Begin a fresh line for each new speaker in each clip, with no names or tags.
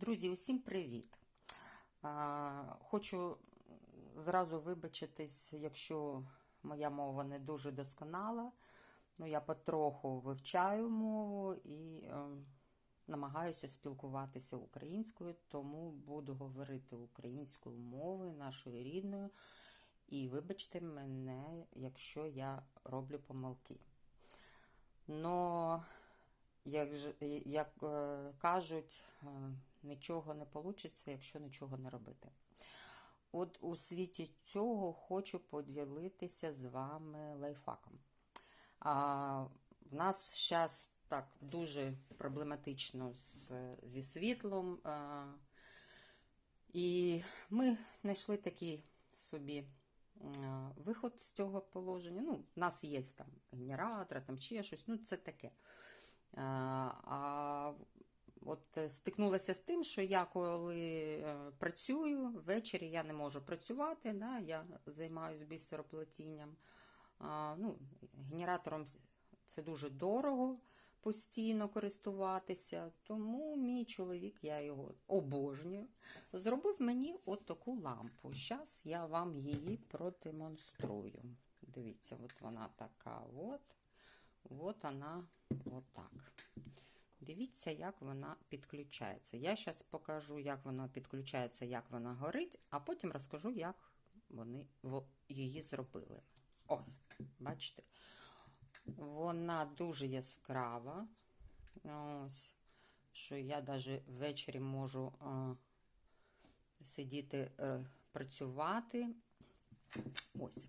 Друзі, усім привіт! Хочу зразу вибачитись, якщо моя мова не дуже досконала. Ну, я потроху вивчаю мову і е, намагаюся спілкуватися українською, тому буду говорити українською мовою, нашою рідною. І вибачте мене, якщо я роблю помилки. Но як, як е, кажуть, е, нічого не вийде, якщо нічого не робити. От у світі цього хочу поділитися з вами лайфхаком. А, в нас зараз так дуже проблематично з, зі світлом. А, і ми знайшли такий собі а, виход з цього положення. Ну, в нас є там генератор, там ще щось, ну це таке. А, а от е, стикнулася з тим, що я коли е, працюю, ввечері я не можу працювати, да, я займаюся бісероплетінням. Ну, генератором це дуже дорого постійно користуватися, тому мій чоловік, я його обожнюю, зробив мені от таку лампу. Зараз я вам її продемонструю. Дивіться, от вона така от. От вона отак. Дивіться, як вона підключається. Я зараз покажу, як вона підключається, як вона горить, а потім розкажу, як вони її зробили. О, бачите? Вона дуже яскрава. Ось, що я навіть ввечері можу а, сидіти, е, працювати. Ось.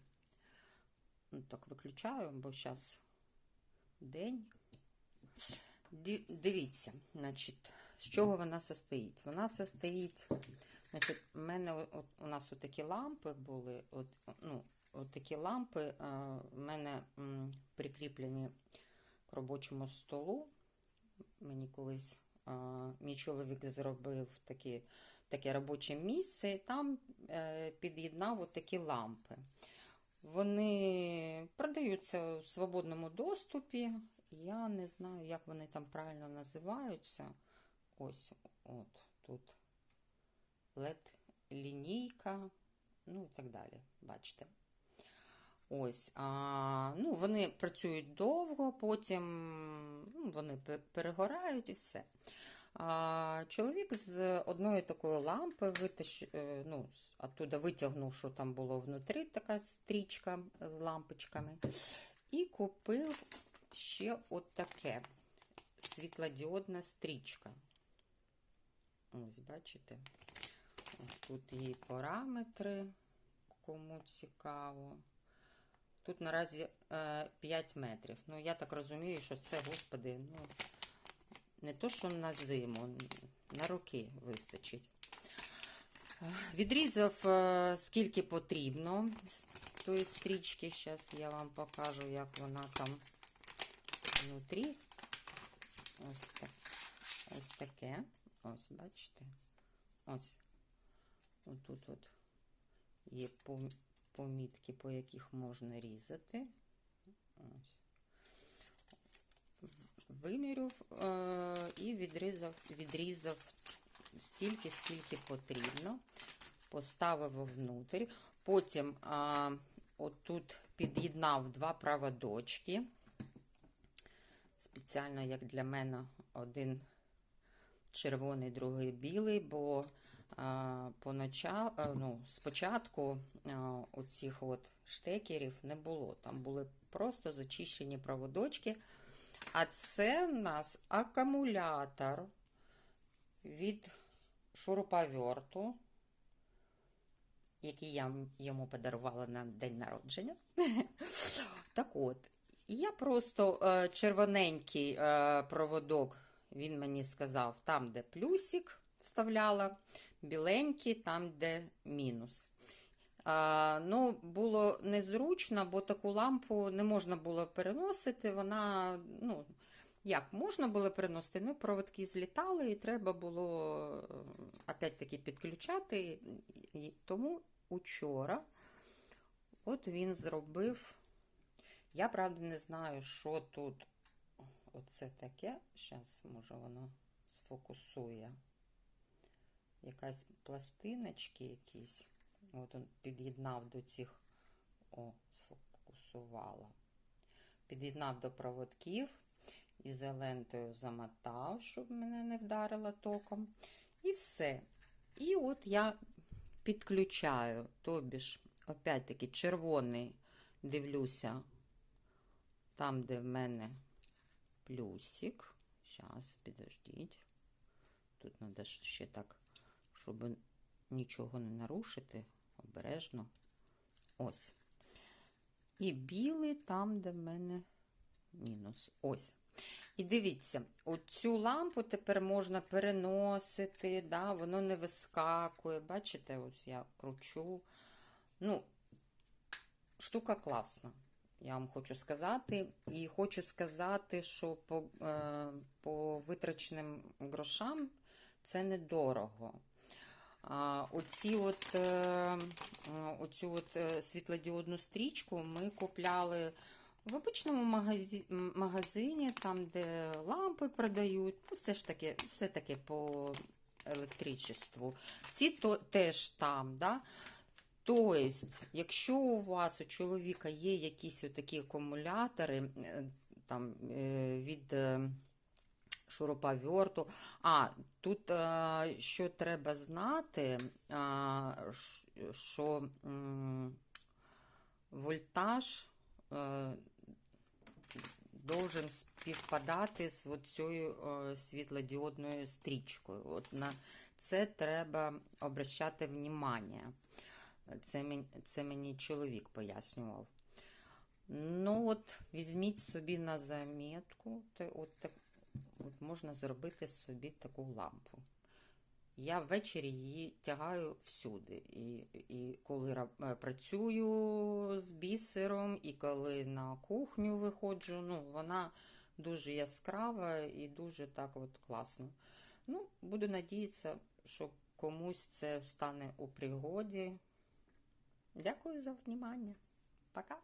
Ну, так, виключаю, бо зараз день. Дивіться, значить, з чого вона состоїть? Вона состоїть, значить, у мене от, у нас отакі лампи були, от, ну, от такі лампи в мене м, прикріплені к робочому столу. Мені колись а, мій чоловік зробив такі, таке робоче місце, і там е, під'єднав такі лампи. Вони продаються у свободному доступі. Я не знаю, як вони там правильно називаються. Ось, от тут led лінійка, ну і так далі. Бачите. Ось, а, ну, вони працюють довго, потім ну, вони перегорають і все. А, чоловік з одної такої лампи витащ, е, ну, оттуда витягнув, що там було внутрі така стрічка з лампочками, і купив ще от таке світлодіодна стрічка. Ось, бачите? Тут її параметри, кому цікаво. Тут наразі е, 5 метрів. Ну, я так розумію, що це, господи, ну, не то, що на зиму, на роки вистачить. Відрізав е, скільки потрібно з тої стрічки. Зараз я вам покажу, як вона там внутрі. Ось, так. Ось таке. Ось, бачите? Ось. Отут от є помітки, по яких можна різати. Ось. Вимірюв е, і відрізав, відрізав стільки, скільки потрібно. Поставив внутрі. Потім а, отут під'єднав два проводочки. Спеціально, як для мене, один червоний, другий білий, бо а, понача, а, ну, спочатку а, оцих от штекерів не було. Там були просто зачищені проводочки. А це в нас акумулятор від шуруповерту, який я йому подарувала на день народження. Так от, я просто е, червоненький е, проводок, він мені сказав, там, де плюсик вставляла, біленький, там, де мінус. Ну, було незручно, бо таку лампу не можна було переносити. Вона, ну, як можна було переносити, ну, проводки злітали, і треба було е, опять-таки підключати. І Тому учора от він зробив. Я, правда, не знаю, що тут оце таке. Зараз, може, воно сфокусує. якась пластиночки якісь. От он під'єднав до цих, о, сфокусувала. Під'єднав до проводків, ізолентою замотав, щоб мене не вдарило током. І все. І от я підключаю, тобі ж, опять-таки, червоний дивлюся, там, де в мене плюсик. Зараз, підождіть. Тут треба ще так, щоб нічого не нарушити. Обережно. Ось. І білий там, де в мене мінус. Ось. І дивіться, оцю лампу тепер можна переносити, да, воно не вискакує. Бачите, ось я кручу. Ну, штука класна, я вам хочу сказати. І хочу сказати, що по, е, по витраченим грошам це недорого. Оці от, е, е, оцю от е, світлодіодну стрічку ми купляли в обичному магазі... магазині, там, де лампи продають, ну, все ж таки, все таки по електричеству. Ці то, теж там, да? Тобто, якщо у вас у чоловіка є якісь такі акумулятори там, від шуруповерту, а тут е, що треба знати, а, що вольтаж е, должен співпадати з цією світлодіодною стрічкою. От на це треба обращати внимання. Це мені, це мені чоловік пояснював. Ну, от, візьміть собі на замітку, от можна зробити собі таку лампу. Я ввечері її тягаю всюди. І, і коли е, працюю з бісером, і коли на кухню виходжу, ну, вона дуже яскрава і дуже так от класно. Ну, буду надіятися, що комусь це стане у пригоді. Дякую за внимание. Пока.